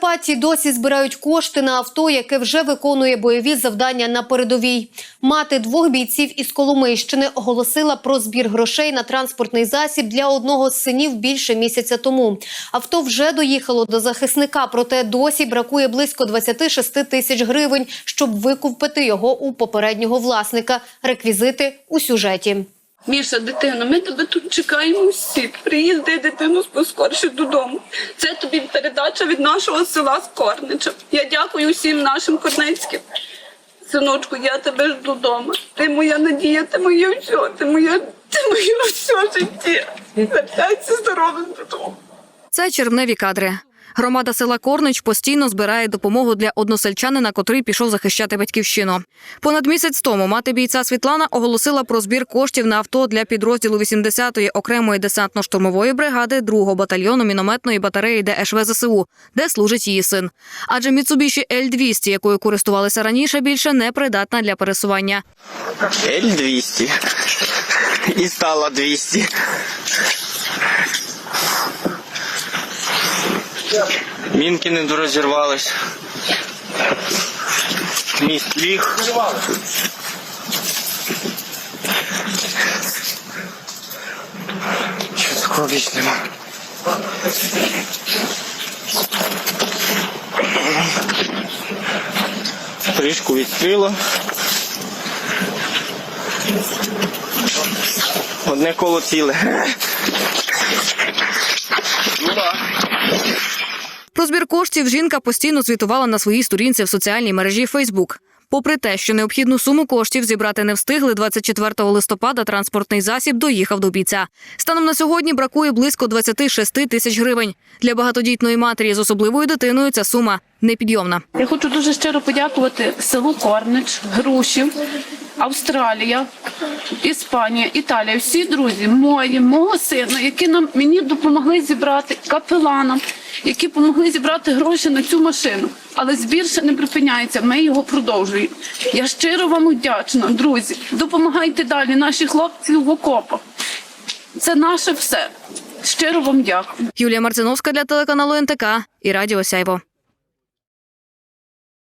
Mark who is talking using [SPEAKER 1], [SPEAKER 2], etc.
[SPEAKER 1] Прикарпатті досі збирають кошти на авто, яке вже виконує бойові завдання на передовій. Мати двох бійців із Коломийщини оголосила про збір грошей на транспортний засіб для одного з синів більше місяця тому. Авто вже доїхало до захисника, проте досі бракує близько 26 тисяч гривень, щоб викупити його у попереднього власника. Реквізити у сюжеті.
[SPEAKER 2] Міша, дитино, ми тебе тут чекаємо всі. Приїзди дитину поскорше додому. Це тобі передача від нашого села Скорнича. Я дякую всім нашим корнецьким. Синочку, я тебе жду вдома. Ти моя надія, ти моє все, ти моя, ти моє все в житті. Вертайся здоровим додому.
[SPEAKER 3] Це червневі кадри. Громада села Корнич постійно збирає допомогу для односельчанина, котрий пішов захищати батьківщину. Понад місяць тому мати бійця Світлана оголосила про збір коштів на авто для підрозділу 80-ї окремої десантно-штурмової бригади 2-го батальйону мінометної батареї ДШВ ЗСУ, де служить її син. Адже Mitsubishi L200, якою користувалися раніше, більше не придатна для пересування.
[SPEAKER 4] L200. І стало 200. Мінки не дорозірвались. Міст ліг. Що такого більш нема? Трішку відкрило. Одне коло ціле.
[SPEAKER 3] Про збір коштів жінка постійно звітувала на своїй сторінці в соціальній мережі Фейсбук. Попри те, що необхідну суму коштів зібрати не встигли, 24 листопада транспортний засіб доїхав до бійця. Станом на сьогодні бракує близько 26 тисяч гривень. Для багатодітної матері з особливою дитиною ця сума непідйомна.
[SPEAKER 2] Я хочу дуже щиро подякувати селу Корнич, Грушів, Австралія, Іспанія, Італія. Всі друзі мої, мого сина, які нам мені допомогли зібрати капеланам, які допомогли зібрати гроші на цю машину. Але збір ще не припиняється. Ми його продовжуємо. Я щиро вам вдячна, друзі. Допомагайте далі, наші хлопці в окопах. Це наше все. Щиро вам дякую.
[SPEAKER 3] Юлія Марциновська для телеканалу НТК і Радіо Сяйво.